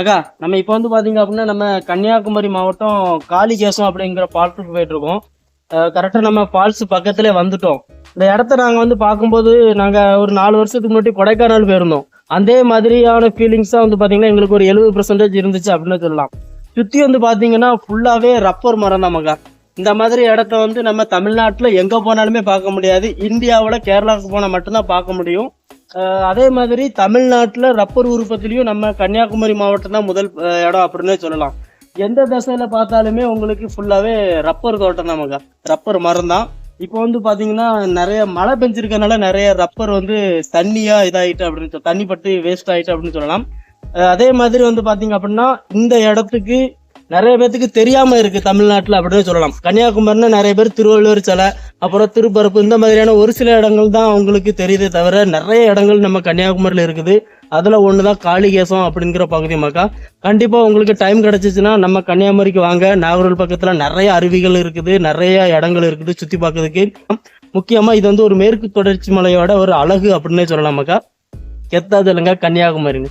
அக்கா நம்ம இப்போ வந்து பார்த்தீங்க அப்படின்னா நம்ம கன்னியாகுமரி மாவட்டம் காளிகேசம் அப்படிங்கிற பாலத்துக்கு போயிட்டு இருக்கோம் கரெக்டாக நம்ம ஃபால்ஸ் பக்கத்துலேயே வந்துட்டோம். இந்த இடத்த நாங்கள் வந்து பார்க்கும்போது நாங்கள் ஒரு நாலு வருஷத்துக்கு முன்னாடி கொடைக்கானல் போயிருந்தோம். அதே மாதிரியான ஃபீலிங்ஸாக வந்து பார்த்தீங்கன்னா எங்களுக்கு ஒரு எழுபது பர்சன்டேஜ் இருந்துச்சு அப்படின்னு சொல்லலாம். சுற்றி வந்து பார்த்தீங்கன்னா ஃபுல்லாகவே ரப்பர் மரம் தான் மக்கா இந்த மாதிரி இடத்த வந்து நம்ம தமிழ்நாட்டில் எங்கே போனாலுமே பார்க்க முடியாது. இந்தியாவில் கேரளாவுக்கு போனால் மட்டும்தான் பார்க்க முடியும். அதே மாதிரி தமிழ்நாட்டில் ரப்பர் உற்பத்திலையும் நம்ம கன்னியாகுமரி மாவட்டம் தான் முதல் இடம் அப்படின்னே சொல்லலாம். எந்த தசையில் பார்த்தாலுமே உங்களுக்கு ஃபுல்லாகவே ரப்பர் தோட்டம் தான் மகா. ரப்பர் மரம் தான். இப்போ வந்து பார்த்தீங்கன்னா நிறைய மழை பெஞ்சிருக்கனால நிறைய ரப்பர் வந்து தண்ணியாக இதாகிட்டு அப்படின்னு சொல் தண்ணி பட்டு வேஸ்ட் ஆகிட்டு அப்படின்னு சொல்லலாம். அதே மாதிரி வந்து பார்த்தீங்க அப்படின்னா இந்த இடத்துக்கு நிறைய பேர்த்துக்கு தெரியாமல் இருக்குது தமிழ்நாட்டில் அப்படின்னு சொல்லலாம். கன்னியாகுமரினா நிறைய பேர் திருவள்ளுவர் சிலை அப்புறம் திருப்பரப்பு இந்த மாதிரியான ஒரு சில இடங்கள் தான் அவங்களுக்கு தெரியுதே தவிர நிறைய இடங்கள் நம்ம கன்னியாகுமரியில் இருக்குது. அதில் ஒன்று தான் காளிகேசம் அப்படிங்கிற பகுதி மக்கா. கண்டிப்பாக உங்களுக்கு டைம் கிடச்சிச்சின்னா நம்ம கன்னியாகுமரிக்கு வாங்க. நாகூர் பக்கத்தில் நிறைய அருவிகள் இருக்குது நிறைய இடங்கள் இருக்குது சுற்றி பார்க்கறதுக்கு. முக்கியமாக இது வந்து ஒரு மேற்கு தொடர்ச்சி மலையோட ஒரு அழகு அப்படின்னே சொல்லலாம் மக்கா. கெத்தாது இல்லைங்க கன்னியாகுமரிங்க